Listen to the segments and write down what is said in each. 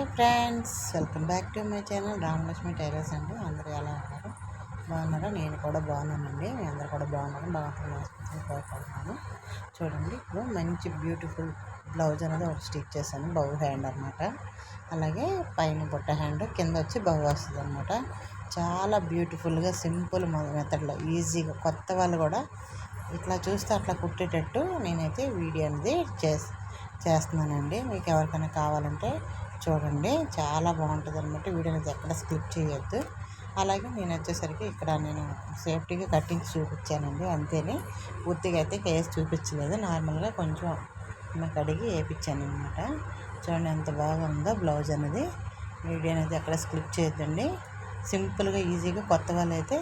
Hi friends welcome back to my channel Ramalakshmi tailors అండి. అందరూ ఎలా ఉన్నారు? బాగున్నారా? నేను కూడా బాగున్నానండి. మీ అందరు కూడా బాగున్నాను బాగుంటుంది ఆసుపత్రి కోరుకుంటున్నాను చూడండి ఇప్పుడు మంచి బ్యూటిఫుల్ బ్లౌజ్ అనేది ఒకటి స్టిచ్ చేశాను బౌ హ్యాండ్ అనమాట అలాగే పైన బుట్ట హ్యాండ్ కింద వచ్చి బౌ వస్తుంది అనమాట చాలా బ్యూటిఫుల్గా సింపుల్ మెథడ్లో ఈజీగా కొత్త వాళ్ళు కూడా ఇట్లా చూస్తే అట్లా కుట్టేటట్టు నేనైతే వీడియో అనేది చేస్ చేస్తున్నానండి. మీకు ఎవరికైనా కావాలంటే చూడండి. చాలా బాగుంటుంది అనమాట వీడియోని ఎక్కడ స్కిప్ చేయొద్దు. అలాగే నేను వచ్చేసరికి ఇక్కడ నేను సేఫ్టీగా కట్టించి చూపించానండి. అంతేనే పూర్తిగా అయితే కేసు చూపించలేదు. నార్మల్గా కొంచెం కడిగి అడిగి వేయించాను అనమాట చూడండి ఎంత బాగా ఉందో బ్లౌజ్ అనేది. వీడియో అనేది ఎక్కడ స్క్లిప్ చేయొద్దండి. సింపుల్గా ఈజీగా కొత్త వాళ్ళు అయితే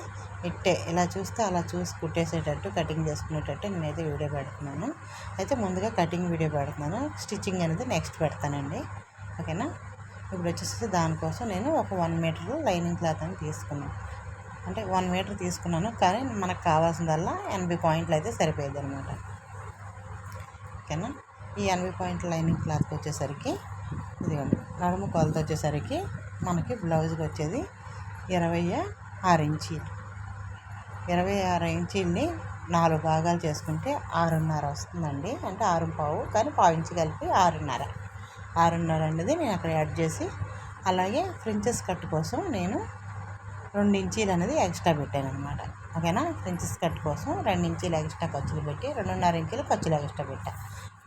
ఇట్టే ఇలా చూస్తే అలా చూసి కుట్టేసేటట్టు కటింగ్ చేసుకునేటట్టు నేనైతే వీడియో పెడుతున్నాను. అయితే ముందుగా కటింగ్ వీడియో పెడుతున్నాను. స్టిచ్చింగ్ అనేది నెక్స్ట్ పెడతానండి. ఓకేనా? ఇప్పుడు వచ్చేసి దానికోసం నేను ఒక వన్ మీటర్ లైనింగ్ క్లాత్ అని తీసుకున్నాను. అంటే వన్ మీటర్ తీసుకున్నాను కానీ మనకు కావాల్సిందల్లా ఎనభై పాయింట్లు అయితే సరిపోయేది అనమాట ఓకేనా? ఈ ఎనభై పాయింట్ల లైనింగ్ క్లాత్కి వచ్చేసరికి ఇదిగోండి నడుము కొలత వచ్చేసరికి మనకి బ్లౌజ్కి వచ్చేది ఇరవై ఆరు ఇంచీలు. ఇరవై ఆరు ఇంచీల్ని నాలుగు భాగాలు చేసుకుంటే ఆరున్నర వస్తుందండి. అంటే ఆరు పావు కానీ పావు ఇంచు కలిపి ఆరున్నర. ఆరున్నర అనేది నేను అక్కడ యాడ్ చేసి అలాగే ఫ్రించెస్ కట్ కోసం నేను రెండు ఇంచీలు అనేది ఎక్స్ట్రా పెట్టాను అనమాట ఓకేనా? ఫ్రించెస్ కట్ కోసం రెండు ఇంచీలు ఎక్స్ట్రా ఖర్చులు పెట్టి రెండున్నర ఇంచీలు ఖర్చులు ఎక్స్ట్రా పెట్టా.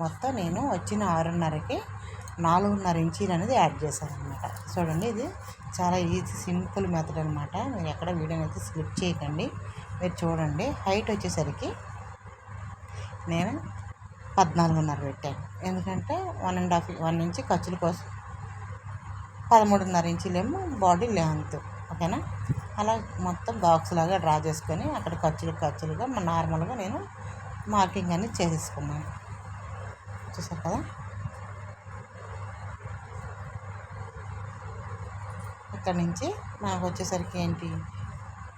మొత్తం నేను వచ్చిన ఆరున్నరకి నాలుగున్నర ఇంచీలు అనేది యాడ్ చేశాను అనమాట చూడండి ఇది చాలా ఈజీ సింపుల్ మెథడ్ అనమాట మీరు ఎక్కడ వీడియోని అయితే స్లిప్ చేయకండి. మీరు చూడండి హైట్ వచ్చేసరికి నేను పద్నాలుగున్నర పెట్టాను. ఎందుకంటే one and half one inch ఖర్చుల కోసం. పదమూడున్నర ఇంచులేమో బాడీ లెంత్ ఓకేనా? అలా మొత్తం బాక్స్ లాగా డ్రా చేసుకొని అక్కడ ఖర్చులు ఖర్చులుగా నార్మల్గా నేను మార్కింగ్ అనేది చేసేసుకున్నాను. చూసారు కదా? ఇక్కడ నుంచి నాకు వచ్చేసరికి ఏంటి?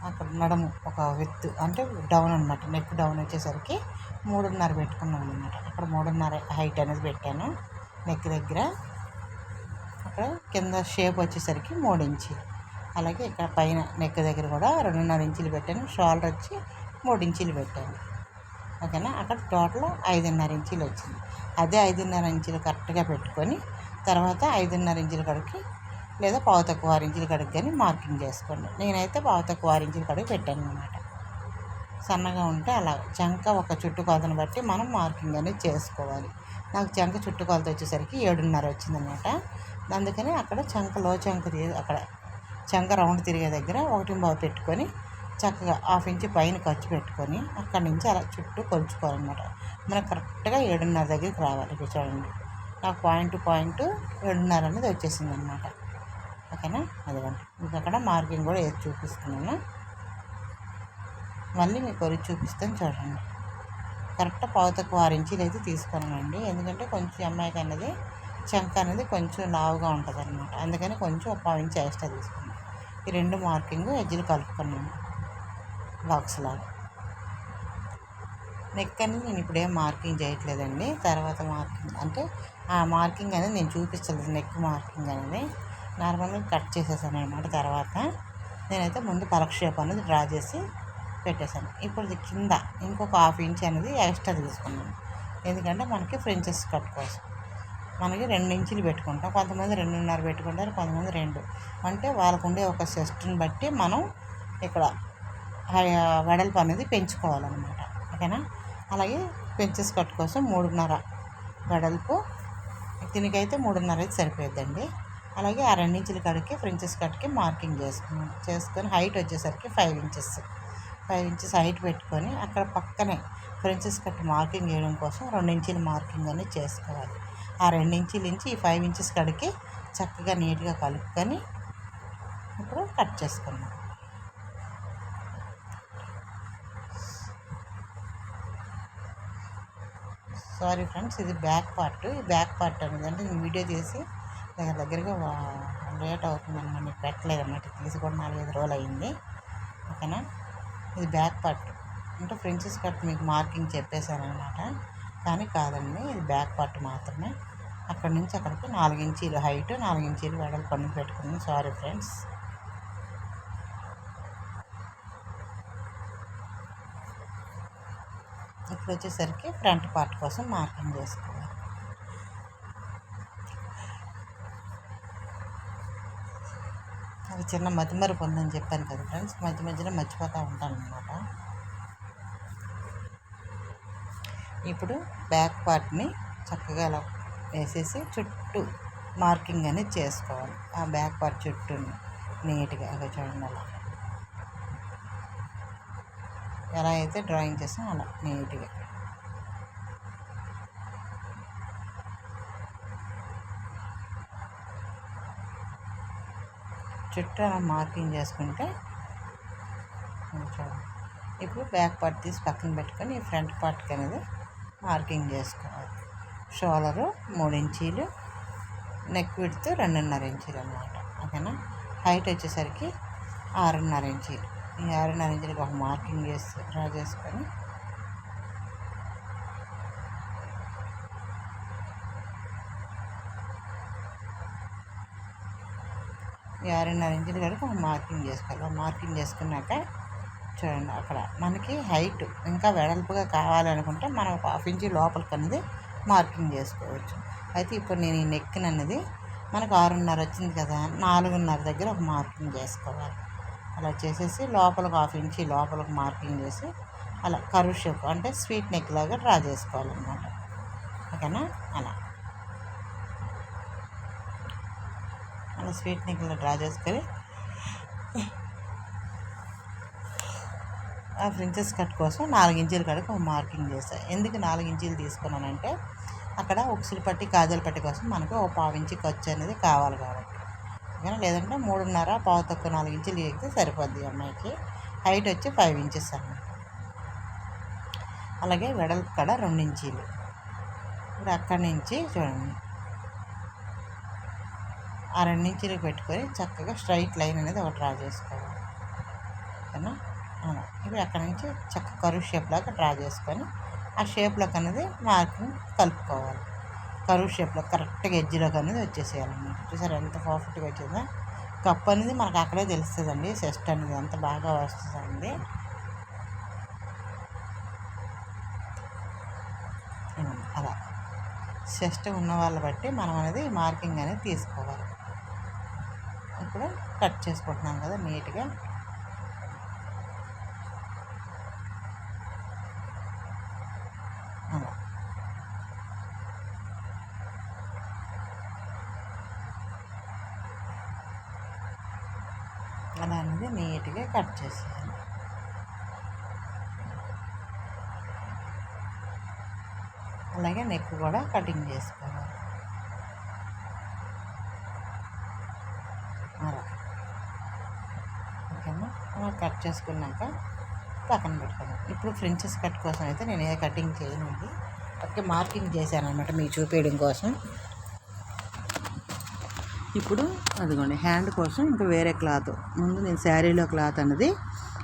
అక్కడ నడము ఒక విత్ అంటే డౌన్ అనమాట నెక్ డౌన్ వచ్చేసరికి మూడున్నర పెట్టుకున్నాను అనమాట అక్కడ మూడున్నర హైట్ అనేది పెట్టాను. నెక్ దగ్గర అక్కడ కింద షేప్ వచ్చేసరికి మూడు ఇంచీలు అలాగే ఇక్కడ పైన నెక్ దగ్గర కూడా రెండున్నర ఇంచులు పెట్టాను. షోల్డర్ వచ్చి మూడు ఇంచులు పెట్టాను. ఓకేనా? అక్కడ టోటల్ ఐదున్నర ఇంచులు వచ్చింది. అదే ఐదున్నర ఇంచులు కరెక్ట్గా పెట్టుకొని తర్వాత ఐదున్నర ఇంచుల కడికి లేదా పావు తక్కువ ఆరు ఇంచుల కడికి కానీ మార్కింగ్ చేసుకోండి. నేనైతే పావు తక్కువ ఆరు ఇంచుల కడికి పెట్టాను అనమాట సన్నగా ఉంటే అలా చంక ఒక చుట్టుకొలతను బట్టి మనం మార్కింగ్ అనేది చేసుకోవాలి. నాకు చంక చుట్టుకొలత వచ్చేసరికి ఏడున్నర వచ్చిందనమాట. అందుకని అక్కడ చంక లో చంక అక్కడ చంక రౌండ్ తిరిగే దగ్గర ఒకటి బాగు పెట్టుకొని చక్కగా హాఫ్ ఇంచ్ పైన ఖర్చు పెట్టుకొని అక్కడి నుంచి అలా చుట్టూ కొలుచుకోవాలన్నమాట. మనకు కరెక్ట్గా ఏడున్నర దగ్గరికి రావాలి. చూడండి. నాకు పాయింట్ పాయింట్ ఏడున్నర అనేది వచ్చేసింది అనమాట ఓకేనా? అదిగోండి. మీకు అక్కడ మార్కింగ్ కూడా వేసి చూపిస్తున్నాను. మళ్ళీ మీకు కొరి చూపిస్తాను చూడండి. కరెక్ట్ పావుతకు తక్కువ ఇంచీలు అయితే తీసుకున్నానండి ఎందుకంటే కొంచెం అమ్మాయికి అనేది చంక అనేది కొంచెం లావుగా ఉంటుంది అనమాట అందుకని కొంచెం ఒక పావు ఇంచు ఎక్స్ట్రా తీసుకున్నాను. ఈ రెండు మార్కింగ్ ఎజ్జులు కలుపుకున్నాను. బాక్స్ లాగా. నెక్ అనేది నేను ఇప్పుడేం మార్కింగ్ చేయట్లేదండి. తర్వాత మార్కింగ్ అంటే ఆ మార్కింగ్ అనేది నేను చూపించలేదు నెక్ మార్కింగ్ అనేది నార్మల్గా కట్ చేసేసాను అనమాట తర్వాత. నేనైతే ముందు పలక్ అనేది డ్రా చేసి పెట్టేశాను. ఇప్పుడు కింద ఇంకొక హాఫ్ ఇంచ్ అనేది ఎక్స్ట్రా తీసుకున్నాను. ఎందుకంటే మనకి ఫ్రెంచెస్ కట్ కోసం. మనకి రెండు ఇంచులు పెట్టుకుంటాం. కొంతమంది రెండున్నర పెట్టుకుంటారు కొంతమంది రెండు. అంటే వాళ్ళకు ఉండే ఒక సెస్ట్ని బట్టి మనం ఇక్కడ వెడల్పు అనేది పెంచుకోవాలన్నమాట. ఓకేనా? అలాగే పెంచెస్ కట్ కోసం మూడున్నర వెడల్పు. దీనికైతే మూడున్నర అయితే సరిపోద్దండి అలాగే ఆ రెండించుల కడికి ఫ్రెంచెస్ కట్కి మార్కింగ్ చేసుకున్నాం. చేసుకొని హైట్ వచ్చేసరికి five inches. Five inches height పెట్టుకొని అక్కడ పక్కనే ఫ్రెంచెస్ కట్ మార్కింగ్ వేయడం కోసం రెండు ఇంచుల మార్కింగ్ అనేది చేసుకోవాలి. ఆ రెండు ఇంచుల నుంచి ఈ ఫైవ్ ఇంచెస్ కడికి చక్కగా నీట్గా కలుపుకొని ఇప్పుడు కట్ చేసుకున్నాం సారీ ఫ్రెండ్స్ ఇది బ్యాక్ పార్ట్. ఈ బ్యాక్ పార్ట్ అనేది అంటే నేను వీడియో చేసి దగ్గర దగ్గరగా లేట్ అవుతుందన్నమాట. మీకు పెట్టలేదన్నమాట. తీసి కూడా నాలుగైదు రోజులు అయింది. ఓకేనా? ఇది బ్యాక్ పార్ట్. అంటే ఫ్రెంచెస్ కట్ మీకు మార్కింగ్ చెప్పేశాను అనమాట కానీ కాదండి ఇది బ్యాక్ పార్ట్ మాత్రమే. అక్కడి నుంచి అక్కడికి నాలుగు ఇంచీలు హైట్ నాలుగు ఇంచీలు వెడల్పు పన్ను పెట్టుకున్నాను సారీ ఫ్రెండ్స్ ఇప్పుడు వచ్చేసరికి ఫ్రంట్ పార్ట్ కోసం మార్కింగ్ చేసుకోవాలి అది చిన్న మతిమరుపు ఉందని చెప్పాను కదా ఫ్రెండ్స్. మధ్య మధ్యలో మర్చిపోతూ ఉంటాను అనమాట ఇప్పుడు బ్యాక్ పార్ట్ని చక్కగా అలా వేసేసి చుట్టూ మార్కింగ్ అనేది చేసుకోవాలి. ఆ బ్యాక్ పార్ట్ చుట్టూ నీట్గా అలా చూడండి అలా. ఎలా అయితే డ్రాయింగ్ చేసాం అలా నీట్గా. చుట్టూ అలా మార్కింగ్ చేసుకుంటే కొంచెం ఇప్పుడు బ్యాక్ పార్ట్ తీసి పక్కన పెట్టుకొని ఈ ఫ్రంట్ పార్ట్కి అనేది మార్కింగ్ చేసుకోవాలి. షోలరు మూడు ఇంచీలు నెక్ విడ్త్ రెండున్నర ఇంచీలు అనమాట ఓకేనా? హైట్ వచ్చేసరికి ఆరున్నర ఇంచీలు. ఈ ఆరున్నర ఇంచీలకు ఒక మార్కింగ్ చేసి డ్రా చేసుకొని ఆరున్నర ఇంచుల కనుక ఒక మార్కింగ్ చేసుకోవాలి మార్కింగ్ చేసుకున్నాక చూడండి అక్కడ మనకి హైట్ ఇంకా వెడల్పుగా కావాలనుకుంటే మనం ఒక హాఫ్ ఇంచి లోపలికి అనేది మార్కింగ్ చేసుకోవచ్చు. అయితే ఇప్పుడు నేను ఈ నెక్కిన అనేది మనకు ఆరున్నర వచ్చింది కదా నాలుగున్నర దగ్గర ఒక మార్కింగ్ చేసుకోవాలి. అలా చేసేసి లోపలికి హాఫ్ ఇంచి లోపలికి మార్కింగ్ చేసి అలా కరువు షేప్ అంటే స్వీట్ నెక్ లాగా డ్రా చేసుకోవాలన్నమాట. ఓకేనా? అలా. అలా స్వీట్ని నెక్లో డ్రా చేసుకొని ఆ ప్రిన్సెస్ కట్ కోసం నాలుగు ఇంచీలు కడికి ఒక మార్కింగ్ చేస్తాను ఎందుకు నాలుగు ఇంచీలు తీసుకున్నానంటే అక్కడ ఉక్సులు పట్టి కాజల పట్టి కోసం మనకు ఒక పావు ఇంచి ఖర్చు అనేది కావాలి కాబట్టి. ఓకేనా? లేదంటే మూడున్నర పావు తక్కువ నాలుగు ఇంచులు చేస్తే సరిపోద్ది అమ్మాయికి. హైట్ వచ్చి ఫైవ్ ఇంచెస్ అన్నమాట. అలాగే వెడల్పు కడ రెండు ఇంచీలు. ఇప్పుడు అక్కడి నుంచి చూడండి. ఆ రెండు ఇంచీలు పెట్టుకొని చక్కగా స్ట్రైట్ లైన్ అనేది ఒకటి డ్రా చేసుకోవాలి. ఓకేనా? ఇప్పుడు అక్కడ నుంచి చక్క కరువు షేప్ లాగా డ్రా చేసుకొని ఆ షేప్లోకి అనేది మార్కింగ్ కలుపుకోవాలి. కరువు షేప్లో కరెక్ట్గా ఎడ్జ్లోకి అనేది వచ్చేసేయాలన్నమాట. చూసారు ఎంత పర్ఫెక్ట్గా వచ్చిందో? కప్పు అనేది మనకు అక్కడే తెలుస్తుందండి. సెస్ట్ అనేది ఎంత బాగా వస్తుందండి. అలా. సెస్ట్ ఉన్న వాళ్ళ బట్టి మనం అనేది మార్కింగ్ అనేది తీసుకోవాలి. ఇప్పుడు కట్ చేసుకుంటున్నాం కదా నీట్గా. అలా. అలా అనేది నీట్గా కట్ చేసేయాలి. అలాగే నెక్ కూడా కటింగ్ చేసుకోవాలి అలా ఓకేనా అలా కట్ చేసుకున్నాక పక్కన పెట్టుకున్నాను ఇప్పుడు ఫ్రెంచెస్ కట్ కోసం అయితే నేను ఏ కటింగ్ చేయనండి ఓకే మార్కింగ్ చేశాను అనమాట మీకు చూపించడం కోసం. ఇప్పుడు అదిగోండి హ్యాండ్ కోసం ఇంకా వేరే క్లాత్. ముందు నేను శారీలో క్లాత్ అన్నది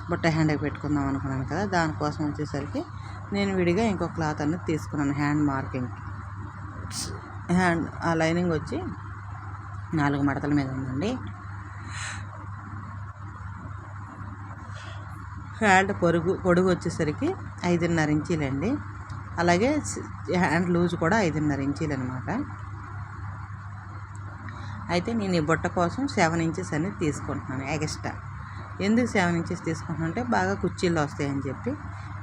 బుట్ట హ్యాండ్కి పెట్టుకుందాం అనుకున్నాను కదా దానికోసం వచ్చేసరికి నేను విడిగా ఇంకో క్లాత్ అనేది తీసుకున్నాను హ్యాండ్ మార్కింగ్. హ్యాండ్ ఆ లైనింగ్ వచ్చి నాలుగు మడతల మీద ఉందండి. హ్యాండ్ పొరుగు పొడుగు వచ్చేసరికి ఐదున్నర ఇంచీలండి. అలాగే హ్యాండ్ లూజ్ కూడా ఐదున్నర ఇంచీలు అనమాట అయితే నేను ఈ బుట్ట కోసం సెవెన్ ఇంచెస్ అనేది తీసుకుంటున్నాను ఎక్స్ట్రా. ఎందుకు సెవెన్ ఇంచెస్ తీసుకుంటున్నాను అంటే బాగా కుర్చీలు వస్తాయని చెప్పి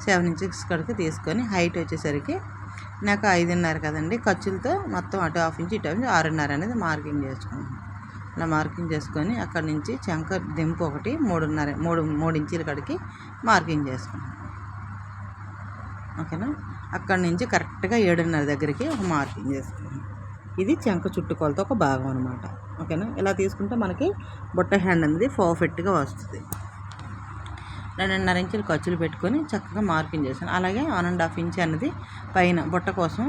సెవెన్ ఇంచెస్ కడికి తీసుకొని హైట్ వచ్చేసరికి నాకు ఐదున్నర కదండి. ఖర్చులతో మొత్తం అటు హాఫ్ ఇంచ్ ఇటు హాఫ్ ఇంచ్ ఆరున్నర అనేది మార్కింగ్ చేసుకున్నాను ఇలా మార్కింగ్ చేసుకొని అక్కడ నుంచి చంక దింపు ఒకటి మూడున్నర మూడు మూడు ఇంచీల కడికి మార్కింగ్ చేసుకున్నాను ఓకేనా? అక్కడ నుంచి కరెక్ట్గా ఏడున్నర దగ్గరికి ఒక మార్కింగ్ చేసుకున్నాను ఇది చెంక చుట్టుకొలతో ఒక భాగం అనమాట ఓకేనా? ఇలా తీసుకుంటే మనకి బుట్ట హ్యాండ్ అనేది పర్ఫెక్ట్గా వస్తుంది. రెండున్నర ఇంచులు ఖర్చులు పెట్టుకొని చక్కగా మార్కింగ్ చేశాను. అలాగే వన్ అండ్ హాఫ్ ఇంచ్ అనేది పైన బుట్ట కోసం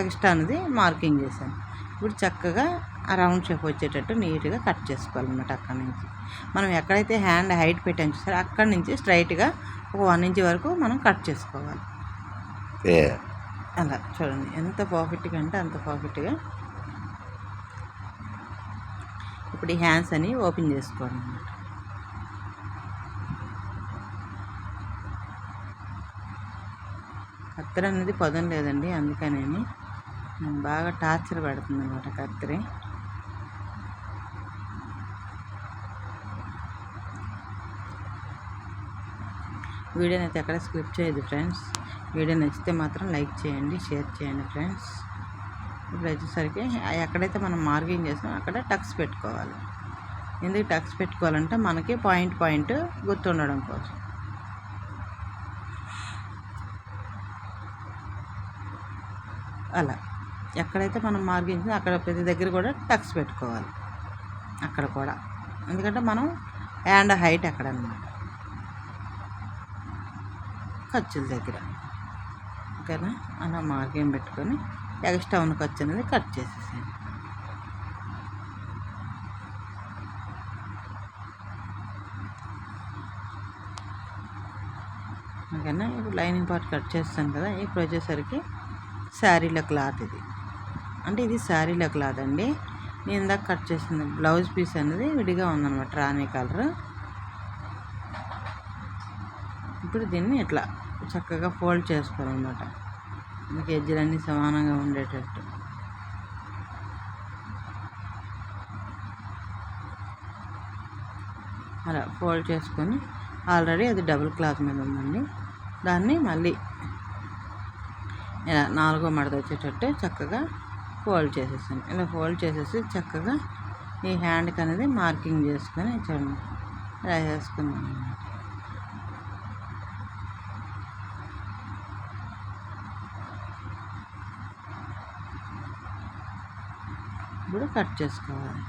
ఎక్స్ట్రా అనేది మార్కింగ్ చేశాను. ఇప్పుడు చక్కగా ఆ రౌండ్ షేప్ వచ్చేటట్టు నీట్గా కట్ చేసుకోవాలన్నమాట అక్కడ నుంచి. మనం ఎక్కడైతే హ్యాండ్ హైట్ పెట్టాం చూసారో అక్కడి నుంచి స్ట్రైట్గా ఒక వన్ ఇంచ్ వరకు మనం కట్ చేసుకోవాలి. అలా చూడండి ఎంత పర్ఫెక్ట్గా అంటే అంత పర్ఫెక్ట్గా. ఇప్పుడు ఈ హ్యాండ్స్ అని ఓపెన్ చేసుకోండి అన్నమాట. కత్తెర అనేది పదం లేదండి అందుకనేమి. బాగా టార్చర్ పెడుతుంది అనమాట కత్తెర. వీడియోని అయితే ఎక్కడ స్కిప్ చేయదు ఫ్రెండ్స్. వీడియో నచ్చితే మాత్రం లైక్ చేయండి షేర్ చేయండి ఫ్రెండ్స్. ఇప్పుడు వచ్చేసరికి ఎక్కడైతే మనం మార్కింగ్ చేస్తామో అక్కడ టక్స్ పెట్టుకోవాలి. ఎందుకు టక్స్ పెట్టుకోవాలంటే మనకి పాయింట్ పాయింట్ గుర్తుండడం కోసం. అలా. ఎక్కడైతే మనం మార్కింగ్ అక్కడ ప్రతి దగ్గర కూడా టక్స్ పెట్టుకోవాలి. అక్కడ కూడా. ఎందుకంటే మనం హ్యాండ్ హైట్ అక్కడ అనమాట ఖర్చుల దగ్గర. ఓకేనా? అలా మార్గం పెట్టుకొని ఎక్స్ట్రా ఉన్న ఖర్చు అనేది కట్ చేసేసాను ఓకేనా? ఇప్పుడు లైనింగ్ పార్ట్ కట్ చేస్తాను కదా ఇప్పుడు వచ్చేసరికి శారీల క్లాత్ ఇది. అంటే ఇది శారీల క్లాత్ అండి. నేను ఇందాక కట్ చేసింది బ్లౌజ్ పీస్ అనేది విడిగా ఉందన్నమాట రాణి కలర్. ఇప్పుడు దీన్ని ఇట్లా చక్కగా ఫోల్డ్ చేసుకోవాలన్నమాట. మీకు ఎజ్జలన్నీ సమానంగా ఉండేటట్టు. అలా ఫోల్డ్ చేసుకొని ఆల్రెడీ అది డబుల్ క్లాత్ మీద ఉందండి. దాన్ని మళ్ళీ ఇలా నాలుగో మడత వచ్చేటట్టు చక్కగా ఫోల్డ్ చేసేసాను. ఇలా ఫోల్డ్ చేసేసి చక్కగా ఈ హ్యాండ్కి అనేది మార్కింగ్ చేసుకొని చూడండి ఇలా చేసుకున్నాను ఇప్పుడు కట్ చేసుకోవాలి.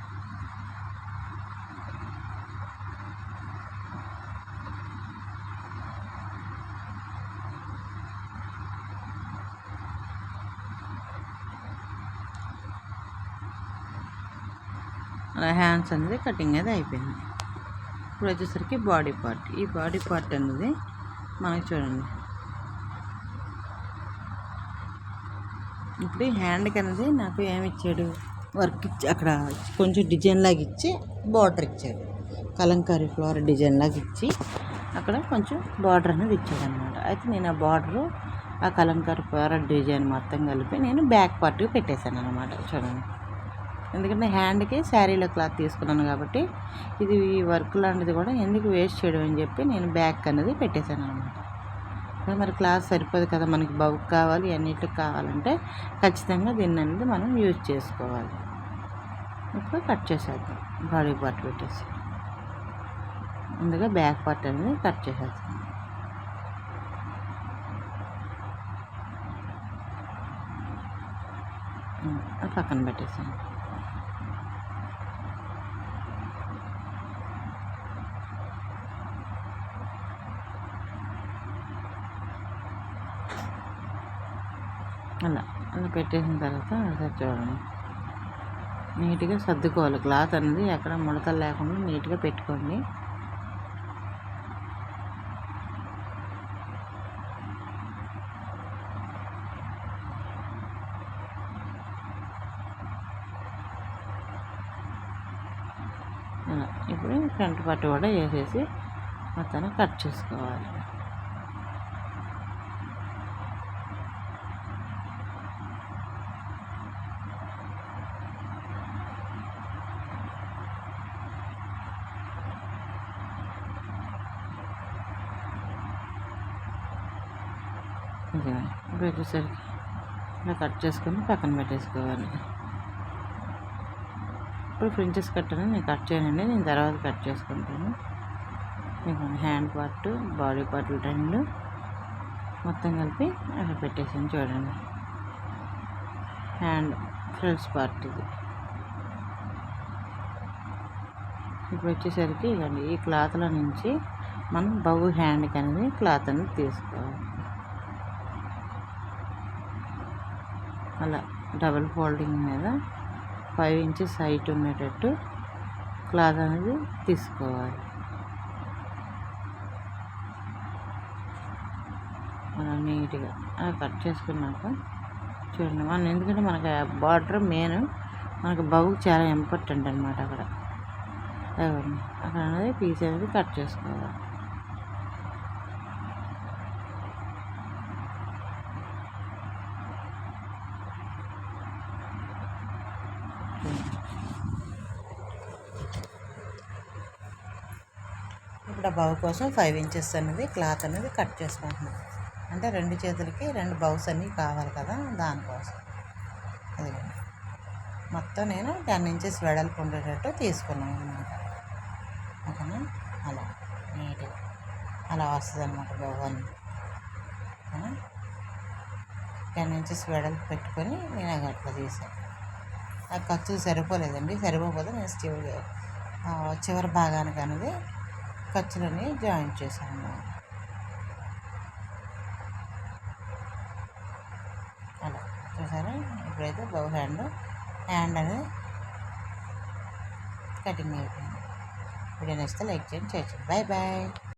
అలా హ్యాండ్స్ అనేది కటింగ్ అనేది అయిపోయింది. ఇప్పుడు వచ్చేసరికి బాడీ పార్ట్. ఈ బాడీ పార్ట్ అనేది మనకి చూడండి. ఇప్పుడు ఈ హ్యాండ్కి అనేది నాకు ఏమి ఇచ్చాడు? వర్క్ ఇచ్చి అక్కడ కొంచెం డిజైన్ లాగా ఇచ్చి బార్డర్ ఇచ్చాడు కలంకారీ ఫ్లవర్ డిజైన్ లాగా ఇచ్చి అక్కడ కొంచెం బార్డర్ అనేది ఇచ్చాడు అనమాట అయితే నేను ఆ బార్డరు ఆ కలంకారీ ఫ్లవర్ డిజైన్ మొత్తం కలిపి నేను బ్యాక్ పార్ట్కి పెట్టేశాను అనమాట చూడండి. ఎందుకంటే హ్యాండ్కి శారీలో క్లాత్ తీసుకున్నాను కాబట్టి ఇది ఈ వర్క్ లాంటిది కూడా ఎందుకు వేస్ట్ చేయడం అని చెప్పి నేను బ్యాక్ అనేది పెట్టేశాను అనమాట మరి క్లాత్ సరిపోదు కదా మనకి బౌక్ కావాలి అన్నిటికి కావాలంటే ఖచ్చితంగా దీన్ని అనేది మనం యూజ్ చేసుకోవాలి. ఇప్పుడు కట్ చేసేద్దాం బాడీ పార్ట్ పెట్టేసి. ముందుగా బ్యాక్ పార్ట్ అనేది కట్ చేసేద్దాం. పక్కన పెట్టేసాను అలా అలా పెట్టేసిన తర్వాత ఒకసారి చూడండి. నీట్గా సర్దుకోవాలి. క్లాత్ అనేది ఎక్కడ ముడతలు లేకుండా నీట్గా పెట్టుకోండి. అలా ఇప్పుడు ఫ్రంట్ పట్టు కూడా వేసేసి మొత్తాన్ని కట్ చేసుకోవాలి. ఇప్పుడు వచ్చేసరికి ఇలా కట్ చేసుకొని పక్కన పెట్టేసుకోవాలి. ఇప్పుడు ఫ్రించెస్ కట్ అనేది నేను కట్ చేయనండి నేను తర్వాత కట్ చేసుకుంటాను. మీకు హ్యాండ్ పార్ట్ బాడీ పార్ట్ రెండు మొత్తం కలిపి అక్కడ పెట్టేసాను చూడండి. హ్యాండ్ ఫ్రెండ్స్ పార్ట్ ఇది. ఇప్పుడు వచ్చేసరికి ఇవ్వండి ఈ క్లాత్లో నుంచి మనం బహు హ్యాండ్కి అనేది క్లాత్ అనేది తీసుకోవాలి. అలా డబుల్ ఫోల్డింగ్ మీద ఫైవ్ ఇంచెస్ హైట్ ఉండేటట్టు క్లాత్ అనేది తీసుకోవాలి. అలా నీట్గా అలా కట్ చేసుకున్నాక చూడండి మనం ఎందుకంటే మనకి బార్డర్ మెయిన్ మనకు బౌ చాలా ఇంపార్టెంట్ అనమాట అక్కడ. అక్కడ అనేది పీస్ అనేది కట్ చేసుకోవాలి. ఇప్పుడు బౌ కోసం ఫైవ్ ఇంచెస్ అనేది క్లాత్ అనేది కట్ చేసుకుంటున్నాను అంటే రెండు చేతులకి రెండు బౌస్ అన్నీ కావాలి కదా దానికోసం. అది మొత్తం నేను టెన్ ఇంచెస్ వెడల్పు ఉండేటట్టు తీసుకున్నాను అనమాట ఓకేనా? అలా. నీట్గా. అలా వస్తుంది అనమాట బౌ ఓకేనా? టెన్ ఇంచెస్ వెడల్పు పెట్టుకొని నేను అట్లా తీసాను. ఆ ఖర్చు సరిపోలేదండి. సరిపోకపోతే నేను స్టీవ్ చివరి భాగానికి అనేది ఖర్చులని జాయిన్ చేశాను. అలా చూసారా? ఇప్పుడైతే బౌ హ్యాండ్ హ్యాండ్ అనేది కటింగ్ అయిపోయింది. వీడియో నచ్చితే లైక్ చేయండి చేయండి. Bye bye